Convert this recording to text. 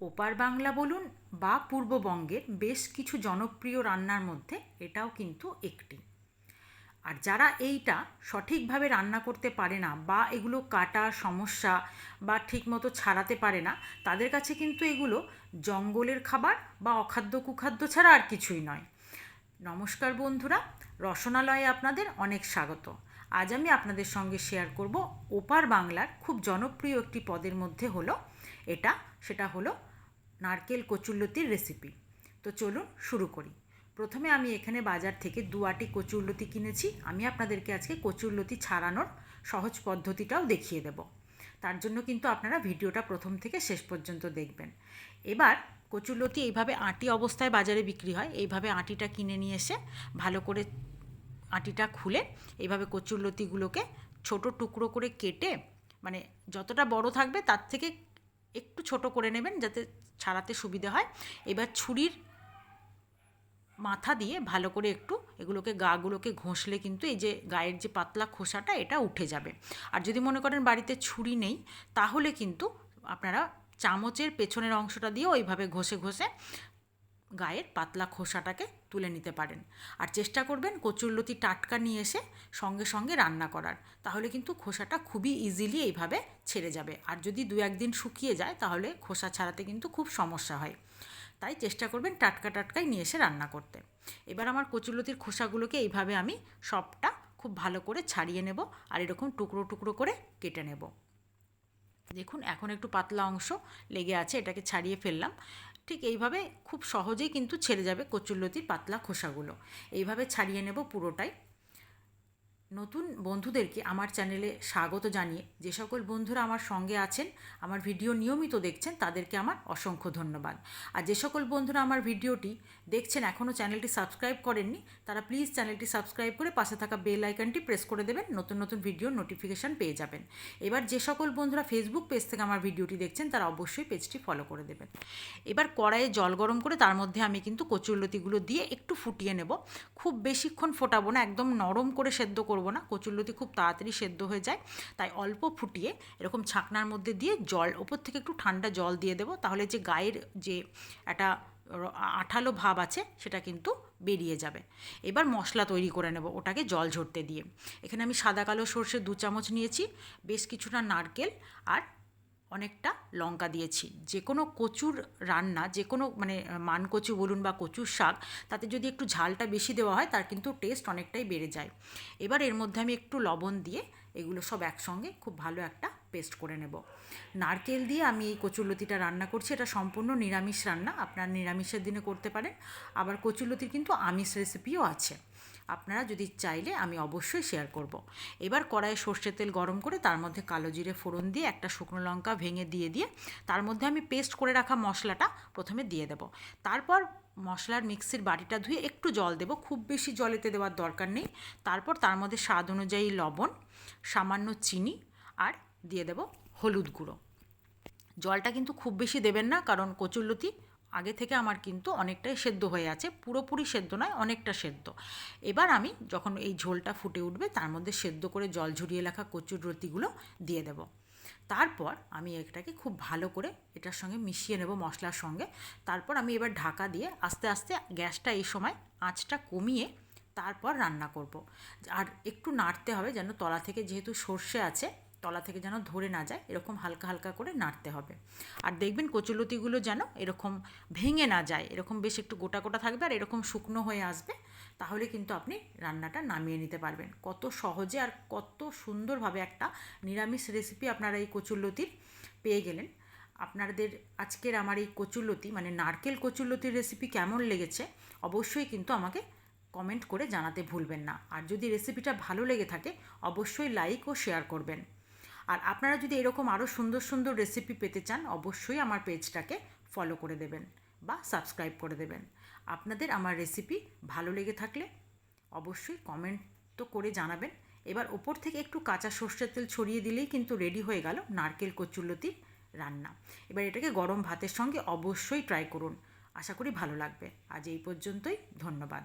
ওপার বাংলা বলুন বা পূর্ববঙ্গের বেশ কিছু জনপ্রিয় রান্নার মধ্যে এটাও কিন্তু একটি। আর যারা এইটা সঠিকভাবে রান্না করতে পারে না বা এগুলো কাটা, সমস্যা বা ঠিকমতো ছাড়াতে পারে না, তাদের কাছে কিন্তু এগুলো জঙ্গলের খাবার বা অখাদ্য কুখাদ্য ছাড়া আর কিছুই নয়। নমস্কার বন্ধুরা, রসনালয়ে আপনাদের অনেক স্বাগত। আজ আমি আপনাদের সঙ্গে শেয়ার করব ওপার বাংলার খুব জনপ্রিয় একটি পদের মধ্যে হলো এটা, সেটা হলো নারকেল কচুল্লতির রেসিপি তো চলুন শুরু করি। প্রথমে আমি এখানে বাজার থেকে দু আটি কচুরলতি কিনেছি। আমি আপনাদেরকে আজকে কচুরলতি ছাড়ানোর সহজ পদ্ধতিটাও দেখিয়ে দেব। তার জন্য কিন্তু আপনারা ভিডিওটা প্রথম থেকে শেষ পর্যন্ত দেখবেন। এবার কচুরলতি এইভাবে আটি অবস্থায় বাজারে বিক্রি হয়। এইভাবে আটিটা কিনে নিয়ে এসে ভালো করে আটিটা খুলে এইভাবে কচুরলতিগুলোকে ছোট টুকরো করে কেটে মানে যতটা বড় থাকবে তার থেকে একটু ছোট করে নেবেন যাতে ছাড়াতে সুবিধে হয়। এবার ছুরির মাথা দিয়ে ভালো করে একটু এগুলোকে গাগুলোকে ঘষলে কিন্তু এই যে গায়ের যে পাতলা খোসাটা, এটা উঠে যাবে। আর যদি মনে করেন বাড়িতে ছুরি নেই, তাহলে কিন্তু আপনারা চামচের পেছনের অংশটা দিয়ে ওইভাবে ঘষে ঘষে গায়ের পাতলা খোসাটাকে তুলে নিতে পারেন। আর চেষ্টা করবেন কচুরলতি টাটকা নিয়ে এসে সঙ্গে সঙ্গে রান্না করার। তাহলে কিন্তু খোসাটা খুবই ইজিলি এইভাবে ছেড়ে যাবে। আর যদি দু একদিন শুকিয়ে যায়, তাহলে খোসা ছাড়াতে কিন্তু খুব সমস্যা হয়। তাই চেষ্টা করবেন টাটকা টাটকাই নিয়ে এসে রান্না করতে। এবার আমার কচুরলতির খোসাগুলোকে এইভাবে আমি সবটা খুব ভালো করে ছাড়িয়ে নেব আর এরকম টুকরো টুকরো করে কেটে নেব। দেখুন, এখন একটু পাতলা অংশ লেগে আছে, এটাকে ছাড়িয়ে ফেললাম। ঠিক এইভাবে খুব সহজেই কিন্তু ছেড়ে যাবে কচুরলতির পাতলা খোসাগুলো। এইভাবে ছাড়িয়ে নেব পুরোটাই। নতুন বন্ধুদেরকে আমার চ্যানেলে স্বাগত জানিয়ে যে সকল বন্ধুরা আমার সঙ্গে আছেন, আমার ভিডিও নিয়মিত দেখছেন, তাদেরকে আমার অসংখ্য ধন্যবাদ। আর যে সকল বন্ধুরা আমার ভিডিওটি দেখছেন, এখনও চ্যানেলটি সাবস্ক্রাইব করেননি, তারা প্লিজ চ্যানেলটি সাবস্ক্রাইব করে পাশে থাকা বেল আইকনটি প্রেস করে দেবেন, নতুন নতুন ভিডিওর নোটিফিকেশান পেয়ে যাবেন। এবার যে সকল বন্ধুরা ফেসবুক পেজ থেকে আমার ভিডিওটি দেখছেন, তারা অবশ্যই পেজটি ফলো করে দেবেন। এবার কড়াইয়ে জল গরম করে তার মধ্যে আমি কিন্তু কচুরলতিগুলো দিয়ে একটু ফুটিয়ে নেব। খুব বেশিক্ষণ ফোটাবো না, একদম নরম করে সেদ্ধ করব। করব না, কচুরলতি খুব তাড়াতাড়ি সেদ্ধ হয়ে যায়। তাই অল্প ফুটিয়ে এরকম ছাঁকনার মধ্যে দিয়ে জল, ওপর থেকে একটু ঠান্ডা জল দিয়ে দেবো। তাহলে যে গায়ের যে একটা আঠালো ভাব আছে, সেটা কিন্তু বেরিয়ে যাবে। এবার মশলা তৈরি করে নেব ওটাকে জল ঝরতে দিয়ে। এখানে আমি সাদা কালো সর্ষে দু চামচ নিয়েছি, বেশ কিছুটা নারকেল আর অনেকটা লঙ্কা দিয়েছি। যে কোনো কচুর রান্না যে কোনো মানে মান কচু বলুন বা কচুর শাক, তাতে যদি একটু ঝালটা বেশি দেওয়া হয়, তার কিন্তু টেস্ট অনেকটাই বেড়ে যায়। এবার এর মধ্যে আমি একটু লবণ দিয়ে এগুলো সব একসঙ্গে খুব ভালো একটা পেস্ট করে নেব। নারকেল দিয়ে আমি এই কচুরলতিটা রান্না করছি। এটা সম্পূর্ণ নিরামিষ রান্না। আপনার নিরামিষের দিনে করতে পারেন। আবার কচুরলতির কিন্তু আমিষ রেসিপিও আছে। আপনারা যদি চাইলে আমি অবশ্যই শেয়ার করব। এবার কড়াইয়ে সর্ষের তেল গরম করে তার মধ্যে কালো জিরে ফোড়ন দিয়ে একটা শুকনো লঙ্কা ভেঙে দিয়ে দিয়ে তার মধ্যে আমি পেস্ট করে রাখা মশলাটা প্রথমে দিয়ে দেব। তারপর মশলার মিক্সির বাটিটা ধুয়ে একটু জল দেব। খুব বেশি জলেতে দেওয়ার দরকার নেই। তারপর তার মধ্যে স্বাদ অনুযায়ী লবণ, সামান্য চিনি আর দিয়ে দেব হলুদ গুঁড়ো। জলটা কিন্তু খুব বেশি দেবেন না, কারণ কচুরলতি আগে থেকে আমার কিন্তু অনেকটাই সেদ্ধ হয়ে আছে, পুরোপুরি সেদ্ধ নয়, অনেকটা সেদ্ধ। এবার আমি যখন এই ঝোলটা ফুটে উঠবে, তার মধ্যে সেদ্ধ করে জল ঝরিয়ে রাখা কচুর রুটিগুলো দিয়ে দেব। তারপর আমি এটাকে খুব ভালো করে এটার সঙ্গে মিশিয়ে নেব মশলার সঙ্গে। তারপর আমি এবার ঢাকা দিয়ে আস্তে আস্তে গ্যাসটা এই সময় আঁচটা কমিয়ে তারপর রান্না করব। আর একটু নাড়তে হবে যেন তলা থেকে যেহেতু সর্ষে আছে তলা থেকে যেন ধরে না যায়, এরকম হালকা হালকা করে নাড়তে হবে। আর দেখবেন কচুলতিগুলো যেন এরকম ভেঙে না যায়, এরকম বেশ একটু গোটা গোটা থাকবে আর এরকম শুকনো হয়ে আসবে, তাহলে কিন্তু আপনি রান্নাটা নামিয়ে নিতে পারবেন। কত সহজে আর কত সুন্দরভাবে একটা নিরামিষ রেসিপি আপনারা এই কচুরলতির পেয়ে গেলেন। আপনাদের আজকের আমার এই কচুরলতি মানে নারকেল কচুরলতির রেসিপি কেমন লেগেছে, অবশ্যই কিন্তু আমাকে কমেন্ট করে জানাতে ভুলবেন না। আর যদি রেসিপিটা ভালো লেগে থাকে, অবশ্যই লাইক ও শেয়ার করবেন। আর আপনারা যদি এরকম আরও সুন্দর সুন্দর রেসিপি পেতে চান, অবশ্যই আমার পেজটাকে ফলো করে দেবেন বা সাবস্ক্রাইব করে দেবেন। আপনাদের আমার রেসিপি ভালো লেগে থাকলে অবশ্যই কমেন্ট তো করে জানাবেন। এবার ওপর থেকে একটু কাঁচা সর্ষের তেল ছড়িয়ে দিলেই কিন্তু রেডি হয়ে গেল নারকেল কচুল্লতির রান্না। এবার এটাকে গরম ভাতের সঙ্গে অবশ্যই ট্রাই করুন। আশা করি ভালো লাগবে। আজ এই পর্যন্তই, ধন্যবাদ।